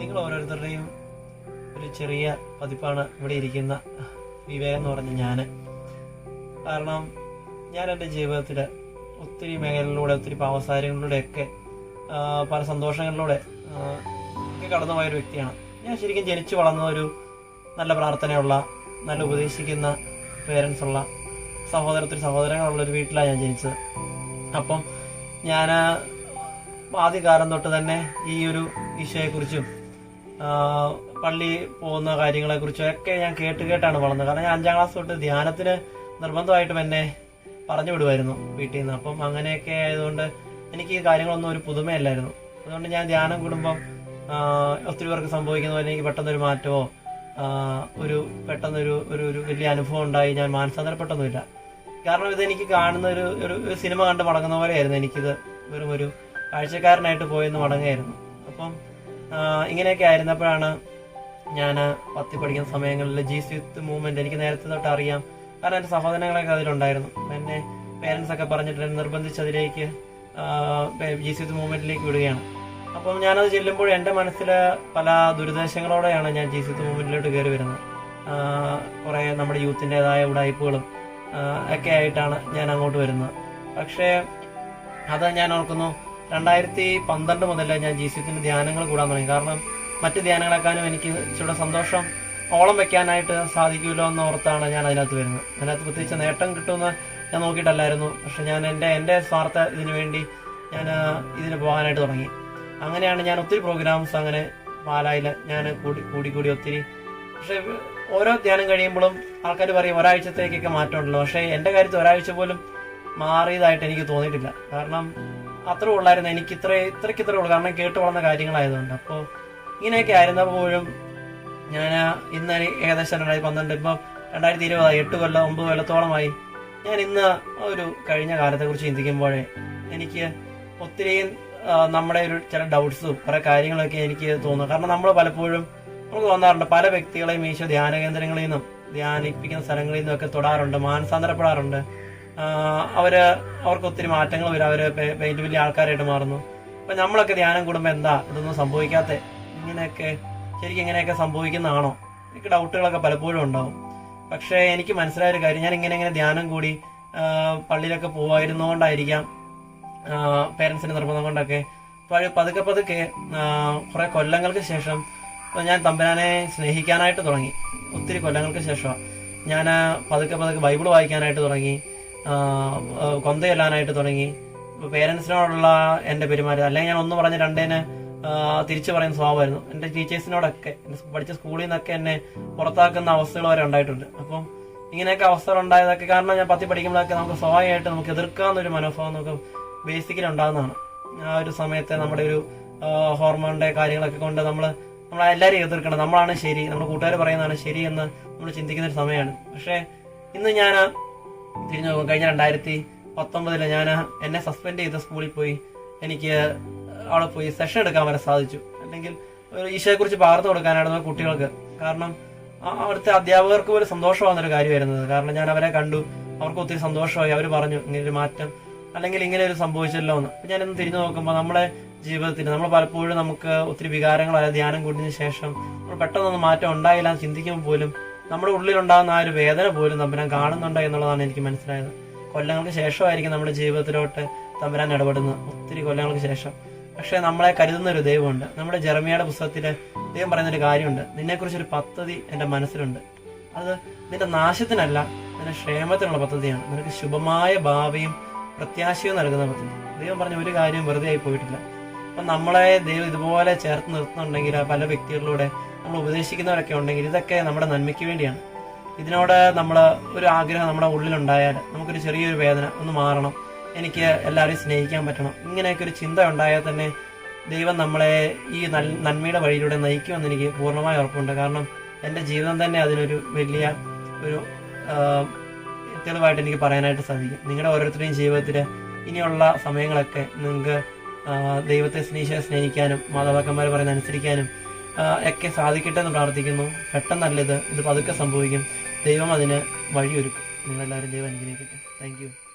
നിങ്ങൾ ഓരോരുത്തരുടെയും ഒരു ചെറിയ പതിപ്പാണ് ഇവിടെ ഇരിക്കുന്ന വിവേകം എന്ന് പറഞ്ഞ ഞാൻ കാരണം ഞാൻ എന്റെ ജീവിതത്തിൽ ഒത്തിരി മേഖലകളിലൂടെ ഒത്തിരി പാവസാരങ്ങളിലൂടെയൊക്കെ പല സന്തോഷങ്ങളിലൂടെ ഒക്കെ കടന്നു പോയ ഒരു വ്യക്തിയാണ്. ഞാൻ ശരിക്കും ജനിച്ചു വളർന്ന ഒരു നല്ല പ്രാർത്ഥനയുള്ള നല്ല ഉപദേശിക്കുന്ന പേരൻസ് ഉള്ള സഹോദര ഒത്തിരി സഹോദരങ്ങളുള്ള ഒരു വീട്ടിലാണ് ഞാൻ ജനിച്ചത്. അപ്പം ഞാൻ ആദ്യകാലം തൊട്ട് തന്നെ ഈ ഒരു ഈശോയെക്കുറിച്ചും ആ, പള്ളി പോകുന്ന കാര്യങ്ങളെക്കുറിച്ചും ഒക്കെ ഞാൻ കേട്ട് കേട്ടാണ് വളർന്നത്. കാരണം ഞാൻ അഞ്ചാം ക്ലാസ് തൊട്ട് ധ്യാനത്തിന് നിർബന്ധമായിട്ടും എന്നെ പറഞ്ഞു വിടുമായിരുന്നു വീട്ടിൽ നിന്ന് അപ്പം അങ്ങനെയൊക്കെ ആയതുകൊണ്ട് എനിക്ക് ഈ കാര്യങ്ങളൊന്നും ഒരു പുതുമയല്ലായിരുന്നു. അതുകൊണ്ട് ഞാൻ ധ്യാനം കൂടുമ്പം ഒത്തിരി പേർക്ക് സംഭവിക്കുന്ന പോലെ എനിക്ക് പെട്ടെന്നൊരു മാറ്റമോ ഒരു പെട്ടെന്നൊരു ഒരു ഒരു വലിയ അനുഭവം ഉണ്ടായി. ഞാൻ മാനസാന്തരപ്പെട്ടൊന്നുമില്ല. കാരണം ഇതെനിക്ക് കാണുന്ന ഒരു ഒരു സിനിമ കണ്ട് മടങ്ങുന്ന പോലെയായിരുന്നു എനിക്കിത് വെറും ഒരു കാഴ്ചക്കാരനായിട്ട് പോയെന്ന് മടങ്ങായിരുന്നു. അപ്പം ഇങ്ങനെയൊക്കെ ആയിരുന്നപ്പോഴാണ് ഞാൻ പത്തി പഠിക്കുന്ന സമയങ്ങളിൽ ജി സ്വിത്ത് മൂവ്മെന്റ് എനിക്ക് നേരത്തെ തൊട്ട് അറിയാം. കാരണം എന്റെ സഹോദരങ്ങളൊക്കെ അതിലുണ്ടായിരുന്നു. എന്നെ പേരൻസ് ഒക്കെ പറഞ്ഞിട്ട് നിർബന്ധിച്ച് അതിലേക്ക് ജി സ്വിത്ത് മൂവ്മെന്റിലേക്ക് വിടുകയാണ്. അപ്പം ഞാനത് ചെല്ലുമ്പോൾ എന്റെ മനസ്സിൽ പല ദുരിദേശങ്ങളോടെയാണ് ഞാൻ ജി സ്വിത്ത് മൂവ്മെന്റിലോട്ട് കയറി വരുന്നത്. കുറേ നമ്മുടെ യൂത്തിന്റെതായ ഉടായ്പകളും ഒക്കെ ആയിട്ടാണ് ഞാൻ അങ്ങോട്ട് വരുന്നത്. പക്ഷേ അത് ഞാൻ ഓർക്കുന്നു രണ്ടായിരത്തി പന്ത്രണ്ട് മുതൽ ഞാൻ ജി സിത്തിന് ധ്യാനങ്ങൾ കൂടാൻ തുടങ്ങി. കാരണം മറ്റ് ധ്യാനങ്ങളെക്കാളും എനിക്ക് ഇച്ചിരി സന്തോഷം ഓളം വെക്കാനായിട്ട് സാധിക്കുമല്ലോ എന്ന് ഓർത്താണ് ഞാൻ അതിനകത്ത് വരുന്നത്. അതിനകത്ത് പ്രത്യേകിച്ച് നേട്ടം കിട്ടുമെന്ന് ഞാൻ നോക്കിയിട്ടല്ലായിരുന്നു. പക്ഷെ ഞാൻ എന്റെ എന്റെ സ്വാർത്ഥ ഇതിനു വേണ്ടി ഞാൻ ഇതിന് പോകാനായിട്ട് തുടങ്ങി. അങ്ങനെയാണ് ഞാൻ ഒത്തിരി പ്രോഗ്രാംസ് അങ്ങനെ പാലായിൽ ഞാൻ കൂടി കൂടി കൂടി ഒത്തിരി പക്ഷെ ഓരോ ധ്യാനം കഴിയുമ്പോഴും ആൾക്കാർ പറയും ഒരാഴ്ചത്തേക്കൊക്കെ മാറ്റമുണ്ടല്ലോ. പക്ഷേ എന്റെ കാര്യത്തിൽ ഒരാഴ്ച പോലും മാറിയതായിട്ട് എനിക്ക് തോന്നിയിട്ടില്ല. കാരണം അത്ര ഉള്ളായിരുന്നു എനിക്ക് ഇത്ര ഇത്രയ്ക്ക് ഇത്രേ ഉള്ളൂ. കാരണം കേട്ട് വളർന്ന കാര്യങ്ങളായതുകൊണ്ട്. അപ്പോൾ ഇങ്ങനെയൊക്കെ ആയിരുന്നപ്പോഴും ഞാൻ ഇന്ന് ഏകദേശം രണ്ടായിരത്തി പന്ത്രണ്ട് ഇപ്പം രണ്ടായിരത്തി ഇരുപതായി. എട്ട് കൊല്ലം ഒമ്പത് കൊല്ലത്തോളമായി ഞാൻ ഇന്ന് ഒരു കഴിഞ്ഞ കാലത്തെക്കുറിച്ച് ചിന്തിക്കുമ്പോഴേ എനിക്ക് ഒത്തിരി നമ്മുടെ ഒരു ചില ഡൗട്ട്സും കുറെ കാര്യങ്ങളൊക്കെ എനിക്ക് തോന്നുന്നു കാരണം നമ്മൾ പലപ്പോഴും നമുക്ക് തോന്നാറുണ്ട് പല വ്യക്തികളെയും ഈശോ ധ്യാന കേന്ദ്രങ്ങളിൽ നിന്നും ധ്യാനിപ്പിക്കുന്ന സ്ഥലങ്ങളിൽ നിന്നും ഒക്കെ തൊടാറുണ്ട് മാനസാന്തരപ്പെടാറുണ്ട്. അവർ അവർക്ക് ഒത്തിരി മാറ്റങ്ങൾ വരും. അവർ വലിയ വലിയ ആൾക്കാരായിട്ട് മാറുന്നു. അപ്പൊ നമ്മളൊക്കെ ധ്യാനം കൂടുമ്പോ എന്താ? ഇതൊന്നും സംഭവിക്കാത്ത? ഇങ്ങനെയൊക്കെ ശരിക്കും ഇങ്ങനെയൊക്കെ സംഭവിക്കുന്നതാണോ? എനിക്ക് ഡൗട്ടുകളൊക്കെ പലപ്പോഴും ഉണ്ടാവും. പക്ഷേ എനിക്ക് മനസ്സിലായ ഒരു കാര്യം. ഞാൻ ഇങ്ങനെ ഇങ്ങനെ ധ്യാനം കൂടി പള്ളിയിലൊക്കെ പോവായിരുന്നോണ്ടായിരിക്കാം പേരൻസിന്റെ നിർബന്ധം കൊണ്ടൊക്കെ. പതുക്കെ പതുക്കെ കുറെ കൊല്ലങ്ങൾക്ക് ശേഷം ഞാൻ തമ്പുരാനെ സ്നേഹിക്കാനായിട്ട് തുടങ്ങി. ഒത്തിരി കൊല്ലങ്ങൾക്ക് ശേഷം. ഞാൻ പതുക്കെ പതുക്കെ ബൈബിൾ വായിക്കാനായിട്ട് തുടങ്ങി. ആ, ആ, കൊന്ത ചൊല്ലാനായിട്ട് തുടങ്ങി. പേരൻസിനോടുള്ള എന്റെ പെരുമാറ്റം അല്ലെങ്കിൽ ഞാൻ ഒന്ന് പറഞ്ഞ രണ്ടേനെ തിരിച്ചു പറയുന്ന സ്വഭാവമായിരുന്നു. എന്റെ ടീച്ചേഴ്സിനോടൊക്കെ പഠിച്ച സ്കൂളിൽ നിന്നൊക്കെ എന്നെ പുറത്താക്കുന്ന അവസ്ഥകൾ വരെ ഉണ്ടായിട്ടുണ്ട്. അപ്പം ഇങ്ങനെയൊക്കെ അവസ്ഥകൾ ഉണ്ടായതൊക്കെ കാരണം ഞാൻ പത്തി പഠിക്കുമ്പോഴൊക്കെ നമുക്ക് സ്വാഭാവികമായിട്ട് നമുക്ക് എതിർക്കാവുന്നൊരു മനോഭാവം നമുക്ക് ബേസിക്കലി ഉണ്ടാകുന്നതാണ് ആ ഒരു സമയത്തെ നമ്മുടെ ഒരു ഹോർമോണിന്റെ കാര്യങ്ങളൊക്കെ കൊണ്ട് നമ്മൾ നമ്മൾ എല്ലാവരെയും എതിർക്കണം. നമ്മളാണ് ശരി നമ്മുടെ കൂട്ടുകാർ പറയുന്നതാണ് ശരി എന്ന് നമ്മൾ ചിന്തിക്കുന്ന ഒരു സമയമാണ്. പക്ഷേ ഇന്ന് ഞാൻ തിരിഞ്ഞു നോക്കും. കഴിഞ്ഞ രണ്ടായിരത്തി പത്തൊമ്പതിൽ ഞാൻ എന്നെ സസ്പെൻഡ് ചെയ്ത സ്കൂളിൽ പോയി എനിക്ക് അവിടെ പോയി സെഷൻ എടുക്കാൻ വരെ സാധിച്ചു. അല്ലെങ്കിൽ ഒരു ഈശോയെക്കുറിച്ച് പകർന്നു കൊടുക്കാനായിരുന്നു കുട്ടികൾക്ക്. കാരണം അവിടുത്തെ അധ്യാപകർക്ക് പോലും സന്തോഷമാകുന്ന ഒരു കാര്യം വരുന്നത് കാരണം ഞാൻ അവരെ കണ്ടു. അവർക്ക് ഒത്തിരി സന്തോഷമായി. അവർ പറഞ്ഞു ഇങ്ങനെ ഒരു മാറ്റം അല്ലെങ്കിൽ ഇങ്ങനെ ഒരു സംഭവിച്ചല്ലോ എന്ന്. അപ്പൊ ഞാനിന്ന് തിരിഞ്ഞു നോക്കുമ്പോൾ നമ്മുടെ ജീവിതത്തിൽ നമ്മൾ പലപ്പോഴും നമുക്ക് ഒത്തിരി വികാരങ്ങളായ ധ്യാനം കൂടിയതിന് ശേഷം നമ്മൾ പെട്ടെന്നൊന്നും മാറ്റം ഉണ്ടായില്ല ചിന്തിക്കുമ്പോൾ പോലും നമ്മുടെ ഉള്ളിലുണ്ടാകുന്ന ആ ഒരു വേദന പോലും തമ്പുരാൻ കാണുന്നുണ്ട് എന്നുള്ളതാണ് എനിക്ക് മനസ്സിലായത്. കൊല്ലങ്ങൾക്ക് ശേഷമായിരിക്കും നമ്മുടെ ജീവിതത്തിലോട്ട് തമ്പുരാൻ ഇടപെടുന്നത്. ഒത്തിരി കൊല്ലങ്ങൾക്ക് ശേഷം. പക്ഷെ നമ്മളെ കരുതുന്ന ഒരു ദൈവമുണ്ട്. നമ്മുടെ ജെറമിയയുടെ പുസ്തകത്തിൽ ദൈവം പറയുന്ന ഒരു കാര്യമുണ്ട്. നിന്നെക്കുറിച്ചൊരു പദ്ധതി എന്റെ മനസ്സിലുണ്ട്. അത് നിന്റെ നാശത്തിനല്ല നിന്റെ ക്ഷേമത്തിനുള്ള പദ്ധതിയാണ്. നിനക്ക് ശുഭമായ ഭാവിയും പ്രത്യാശയും നൽകുന്ന പദ്ധതി. ദൈവം പറഞ്ഞ ഒരു കാര്യം വെറുതെ ആയി പോയിട്ടില്ല. അപ്പൊ നമ്മളെ ദൈവം ഇതുപോലെ ചേർത്ത് നിർത്തുന്നുണ്ടെങ്കിൽ പല വ്യക്തികളിലൂടെ നമ്മൾ ഉപദേശിക്കുന്നവരൊക്കെ ഉണ്ടെങ്കിൽ ഇതൊക്കെ നമ്മുടെ നന്മയ്ക്ക് വേണ്ടിയാണ്. ഇതിനോട് നമ്മൾ ഒരു ആഗ്രഹം നമ്മുടെ ഉള്ളിലുണ്ടായാൽ നമുക്കൊരു ചെറിയൊരു വേദന ഒന്ന് മാറണം. എനിക്ക് എല്ലാവരെയും സ്നേഹിക്കാൻ പറ്റണം. ഇങ്ങനെയൊക്കെ ഒരു ചിന്ത ഉണ്ടായാൽ തന്നെ ദൈവം നമ്മളെ ഈ നന്മയുടെ വഴിയിലൂടെ നയിക്കുമെന്ന് എനിക്ക് പൂർണമായി ഉറപ്പുണ്ട്. കാരണം എന്റെ ജീവിതം തന്നെ അതിനൊരു വലിയ ഒരു തെളിവായിട്ട് എനിക്ക് പറയാനായിട്ട് സാധിക്കും. നിങ്ങളുടെ ഓരോരുത്തരുടെയും ജീവിതത്തിൽ ഇനിയുള്ള സമയങ്ങളൊക്കെ നിങ്ങൾക്ക് ദൈവത്തെ സ്നേഹിച്ച സ്നേഹിക്കാനും മാതാപിതാക്കന്മാർ പറയുന്ന അനുസരിക്കാനും ഒക്കെ സാധിക്കട്ടെ എന്ന് പ്രാർത്ഥിക്കുന്നു. പെട്ടെന്നല്ല ഇത് പതുക്കെ സംഭവിക്കും. ദൈവം അതിന് വഴിയൊരുക്കും. നിങ്ങളെല്ലാവരും ദൈവം അനുഗ്രഹിക്കട്ടെ. താങ്ക്